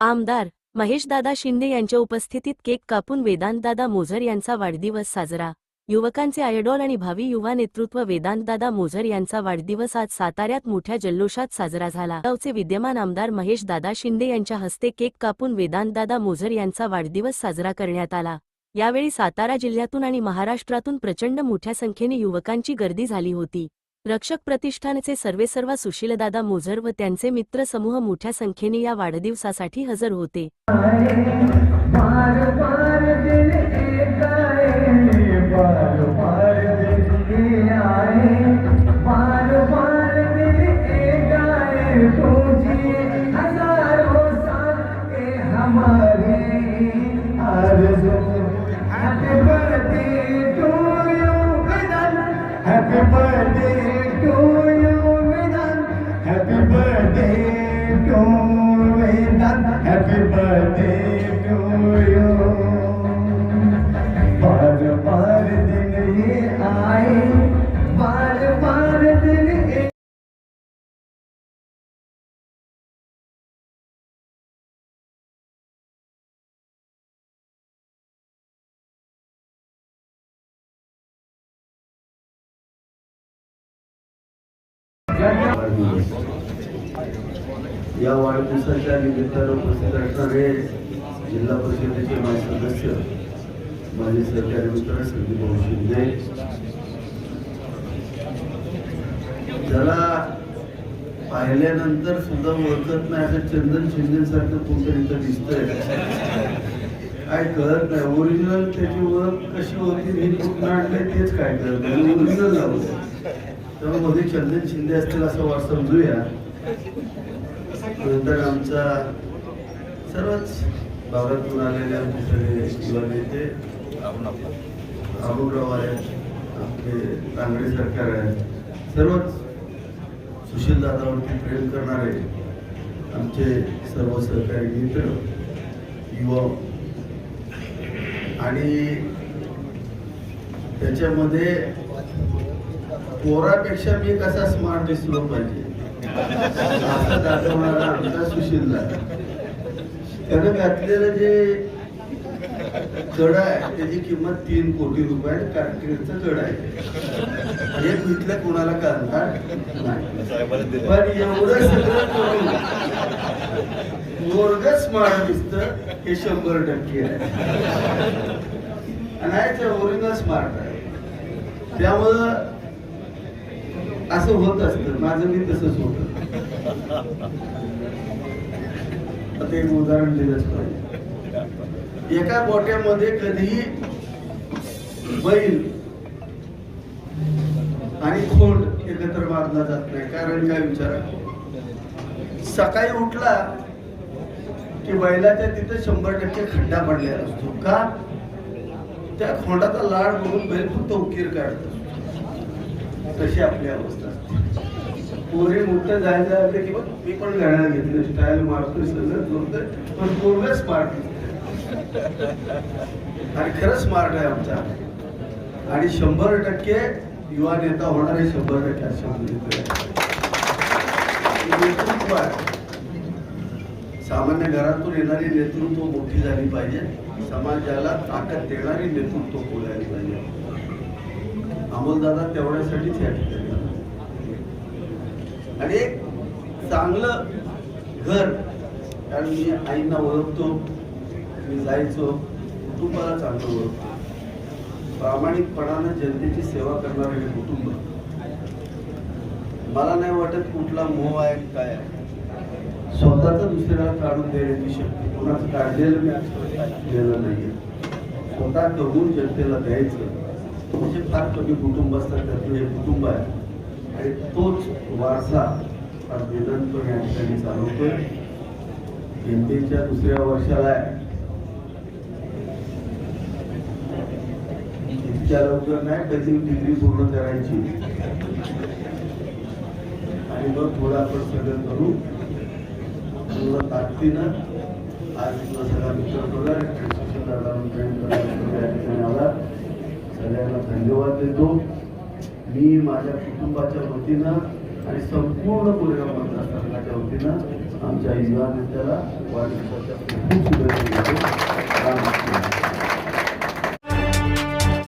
आमदार महेशदादा शिंदे यांच्या उपस्थितीत केक कापून वेदांतदादा मोझर यांचा वाढदिवस साजरा. युवकांचे आयडॉल आणि भावी युवा नेतृत्व वेदांतदादा मोझर यांचा वाढदिवस आज साताऱ्यात मोठ्या जल्लोषात साजरा झाला. गावचे विद्यमान आमदार महेशदादा शिंदे यांच्या हस्ते केक कापून वेदांतदादा मोझर यांचा वाढदिवस साजरा करण्यात आला. यावेळी सातारा जिल्ह्यातून आणि महाराष्ट्रातून प्रचंड मोठ्या संख्येने युवकांची गर्दी झाली होती. रक्षक प्रतिष्ठानचे सर्वेसर्वा सुशीलदादा मोझर व त्यांचे मित्र समूह मोठ्या संख्येने या वाढदिवसासाठी हजर होते. हैप्पी बर्थडे टू विदन Happy birthday to you. बार बार दिन ये आए बार बार दिन ये या वाढदिवसाच्या निमित्तानं उपस्थित असणारे जिल्हा परिषदेचे माझे सदस्य माझे सरकारी मित्र संदीप भाऊ शिंदे. त्याला पाहिल्यानंतर सुद्धा ओळखत नाही असं चंदन शिंदेसारखं कोणतरी इथं दिसतंय. काय कळत नाही. ओरिजिनल त्याची ओळख कशी होती मी कुठं आणलंय तेच काय कळत नाही. ओरिजिनल झालं. त्यामुळे मध्ये चंदन शिंदे असतील असं वाट समजूया. नंतर आमचा सर्वच भागातून आलेले आमचे सगळे युवा नेते अबुराव आहेत आपले तांगडे सरकार आहे. सर्वच सुशील दादावरती प्रेम करणारे आमचे सर्व सहकारी मित्र युवा. आणि त्याच्यामध्ये पोरापेक्षा मी कसा स्मार्ट दिसलो पाहिजे? असं दाखवणारा आमचा सुशीलदा त्यानं घातलेलं जे कड आहे त्याची किंमत तीन कोटी रुपये आणि कार्टिकचं कड आहे. हे इथल्या कोणाला करणार नाही. पण एवढं सगळं करून पोरग स्मार्ट दिसत हे शंभर टक्के आहे. आणि ओरिजिनल स्मार्ट आहे. त्यामुळं असं होत असत. माझं मी तसंच होत. आता एक उदाहरण दिलंच पाहिजे. एका गोट्यामध्ये कधीही बैल आणि खोंड एकत्र मारला जात नाही. कारण काय विचारा? सकाळी उठला की बैलाच्या तिथे शंभर टक्के खड्डा पडलेला असतो. का? त्या खोंडाचा लाड बघून बैल फक्त उकीर काढत असतो. तशी आपली अवस्था? असते पोरे मोठं जायचं असते की बघ मी पण गाण्याला घेतलं स्टाईल मारतोय सगळं करतोय पण पोरग स्मार्ट आणि खरंच स्मार्ट आहे आमचा. आणि शंभर टक्के युवा नेता होणार आहे शंभर टक्के अशा नेतृत्व आहे. सामान्य घरातून येणारी नेतृत्व मोठी झाली पाहिजे. समाजाला ताकद देणारी नेतृत्व बोलायला पाहिजे? अमोलदादा तेवढ्यासाठीच या ठिकाणी आणि एक चांगलं घर कारण मी आईंना ओळखतो मी जायचो कुटुंबाला चांगलं ओळखतो. प्रामाणिकपणानं जनतेची सेवा करणारं हे कुटुंब. मला नाही वाटत कुठला मोह आहे काय आहे. स्वतःच दुसऱ्याला काढून देण्याची शक्ती कोणाचं काढलेलं मी आजपर्यंत दिलेलं नाहीये. स्वतः करून जनतेला द्यायचं. म्हणजे फार कमी कुटुंब असतात त्यातलं हे कुटुंब आहे. आणि तोच वारसा आज वेदनपणे या ठिकाणी चालवतोय. जनतेच्या दुसऱ्या वर्षाला आहे. इतक्या लवकर नाही कधी डिग्री पूर्ण करायची. आणि मग थोडा आपण सगळं करू. पूर्ण ताकदीनं आज तुला सगळा मित्र करू देतो. मी माझ्या कुटुंबाच्या वतीनं आणि संपूर्ण कोरेगाव मतदारसंघाच्या वतीनं आमच्या युवा नेत्याला वाढदिवसाच्या खूप शुभेच्छा देतो.